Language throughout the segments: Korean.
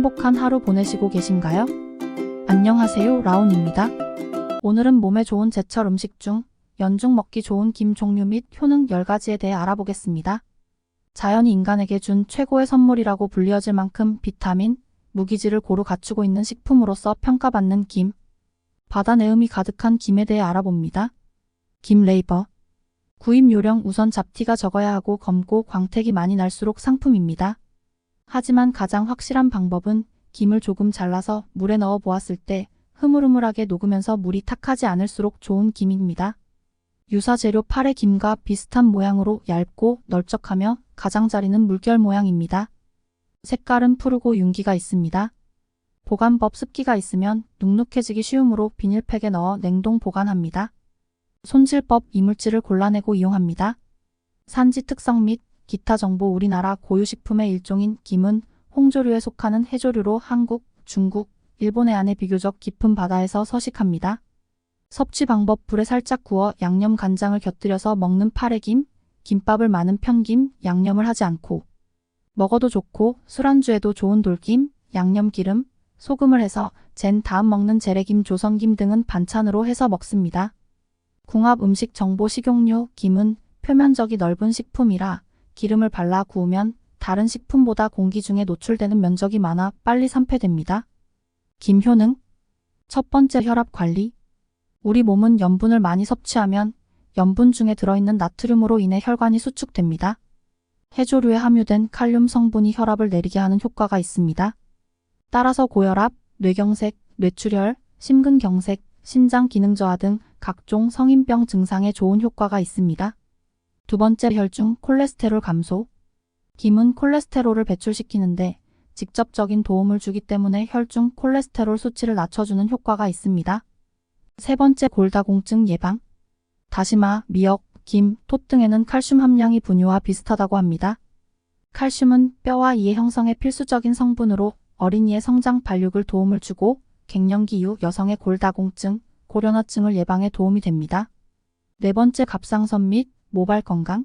행복한 하루 보내시고 계신가요? 안녕하세요. 라온입니다. 오늘은 몸에 좋은 제철 음식 중 연중 먹기 좋은 김 종류 및 효능 10가지에 대해 알아보겠습니다. 자연이 인간에게 준 최고의 선물이라고 불리어질 만큼 비타민, 무기질을 고루 갖추고 있는 식품으로서 평가받는 김. 바다 내음이 가득한 김에 대해 알아봅니다. 김 레이버. 구입 요령 우선 잡티가 적어야 하고 검고 광택이 많이 날수록 상품입니다. 하지만 가장 확실한 방법은 김을 조금 잘라서 물에 넣어 보았을 때 흐물흐물하게 녹으면서 물이 탁하지 않을수록 좋은 김입니다. 유사 재료 팔의 김과 비슷한 모양으로 얇고 널쩍하며 가장자리는 물결 모양입니다. 색깔은 푸르고 윤기가 있습니다. 보관법 습기가 있으면 눅눅해지기 쉬우므로 비닐팩에 넣어 냉동 보관합니다. 손질법 이물질을 골라내고 이용합니다. 산지 특성 및 기타 정보 우리나라 고유식품의 일종인 김은 홍조류에 속하는 해조류로 한국, 중국, 일본해 안에 비교적 깊은 바다에서 서식합니다. 섭취 방법 불에 살짝 구워 양념 간장을 곁들여서 먹는 파래김, 김밥을 많은 편김, 양념을 하지 않고 먹어도 좋고 술안주에도 좋은 돌김, 양념기름, 소금을 해서 젠 다음 먹는 재래김, 조선김 등은 반찬으로 해서 먹습니다. 궁합 음식 정보 식용유, 김은 표면적이 넓은 식품이라 기름을 발라 구우면 다른 식품보다 공기 중에 노출되는 면적이 많아 빨리 산패됩니다. 김 효능 첫 번째 혈압 관리 우리 몸은 염분을 많이 섭취하면 염분 중에 들어있는 나트륨으로 인해 혈관이 수축됩니다. 해조류에 함유된 칼륨 성분이 혈압을 내리게 하는 효과가 있습니다. 따라서 고혈압, 뇌경색, 뇌출혈, 심근경색, 신장 기능 저하 등 각종 성인병 증상에 좋은 효과가 있습니다. 두 번째 혈중 콜레스테롤 감소. 김은 콜레스테롤을 배출시키는데 직접적인 도움을 주기 때문에 혈중 콜레스테롤 수치를 낮춰주는 효과가 있습니다. 세 번째 골다공증 예방. 다시마, 미역, 김, 톳 등에는 칼슘 함량이 분유와 비슷하다고 합니다. 칼슘은 뼈와 이의 형성에 필수적인 성분으로 어린이의 성장 발육을 도움을 주고 갱년기 이후 여성의 골다공증, 고련화증을 예방에 도움이 됩니다. 네 번째 갑상선 및 모발 건강.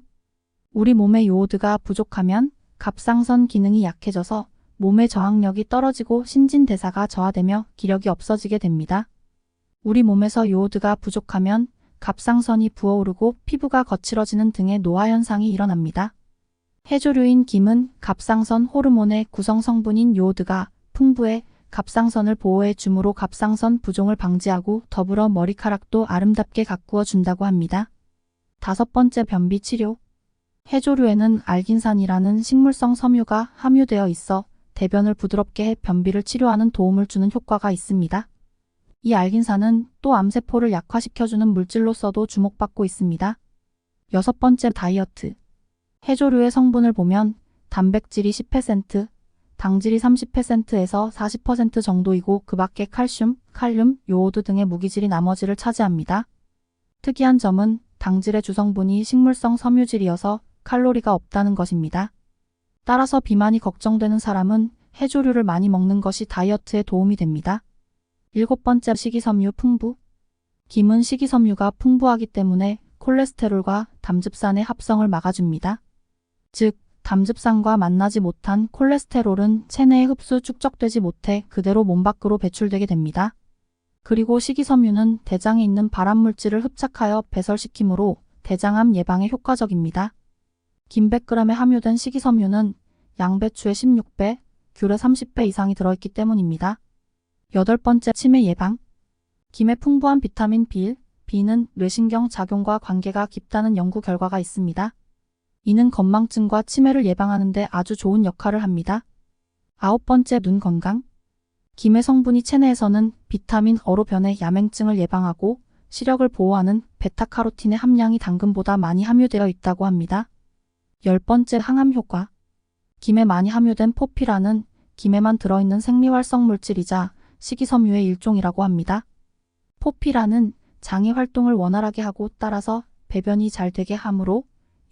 우리 몸의 요오드가 부족하면 갑상선 기능이 약해져서 몸의 저항력이 떨어지고 신진대사가 저하되며 기력이 없어지게 됩니다. 우리 몸에서 요오드가 부족하면 갑상선이 부어오르고 피부가 거칠어지는 등의 노화 현상이 일어납니다. 해조류인 김은 갑상선 호르몬의 구성 성분인 요오드가 풍부해 갑상선을 보호해 주므로 갑상선 부종을 방지하고 더불어 머리카락도 아름답게 가꾸어 준다고 합니다. 다섯 번째 변비 치료. 해조류에는 알긴산이라는 식물성 섬유가 함유되어 있어 대변을 부드럽게 해 변비를 치료하는 도움을 주는 효과가 있습니다. 이 알긴산은 또 암세포를 약화시켜주는 물질로서도 주목받고 있습니다. 여섯 번째 다이어트. 해조류의 성분을 보면 단백질이 10%, 당질이 30%에서 40% 정도이고 그 밖에 칼슘, 칼륨, 요오드 등의 무기질이 나머지를 차지합니다. 특이한 점은 당질의 주성분이 식물성 섬유질이어서 칼로리가 없다는 것입니다. 따라서 비만이 걱정되는 사람은 해조류를 많이 먹는 것이 다이어트에 도움이 됩니다. 일곱 번째 식이섬유 풍부. 김은 식이섬유가 풍부하기 때문에 콜레스테롤과 담즙산의 합성을 막아줍니다. 즉, 담즙산과 만나지 못한 콜레스테롤은 체내에 흡수 축적되지 못해 그대로 몸 밖으로 배출되게 됩니다. 그리고 식이섬유는 대장에 있는 발암물질을 흡착하여 배설시키므로 대장암 예방에 효과적입니다. 김 100g에 함유된 식이섬유는 양배추의 16배, 귤의 30배 이상이 들어있기 때문입니다. 여덟 번째 치매 예방. 김에 풍부한 비타민 B1, B는 뇌신경 작용과 관계가 깊다는 연구 결과가 있습니다. 이는 건망증과 치매를 예방하는 데 아주 좋은 역할을 합니다. 아홉 번째 눈 건강. 김의 성분이 체내에서는 비타민 어로 변해 야맹증을 예방하고 시력을 보호하는 베타카로틴의 함량이 당근보다 많이 함유되어 있다고 합니다. 열 번째 항암 효과. 김에 많이 함유된 포피라는 김에만 들어있는 생리활성 물질이자 식이섬유의 일종이라고 합니다. 포피라는 장의 활동을 원활하게 하고 따라서 배변이 잘 되게 하므로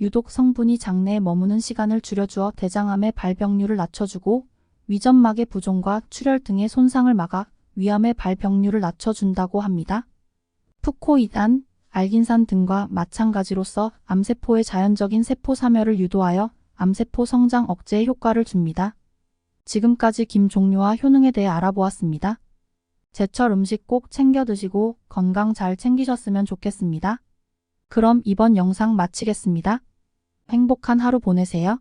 유독 성분이 장내에 머무는 시간을 줄여주어 대장암의 발병률을 낮춰주고 위점막의 부종과 출혈 등의 손상을 막아 위암의 발병률을 낮춰준다고 합니다. 푸코이단, 알긴산 등과 마찬가지로서 암세포의 자연적인 세포 사멸을 유도하여 암세포 성장 억제에 효과를 줍니다. 지금까지 김 종류와 효능에 대해 알아보았습니다. 제철 음식 꼭 챙겨 드시고 건강 잘 챙기셨으면 좋겠습니다. 그럼 이번 영상 마치겠습니다. 행복한 하루 보내세요.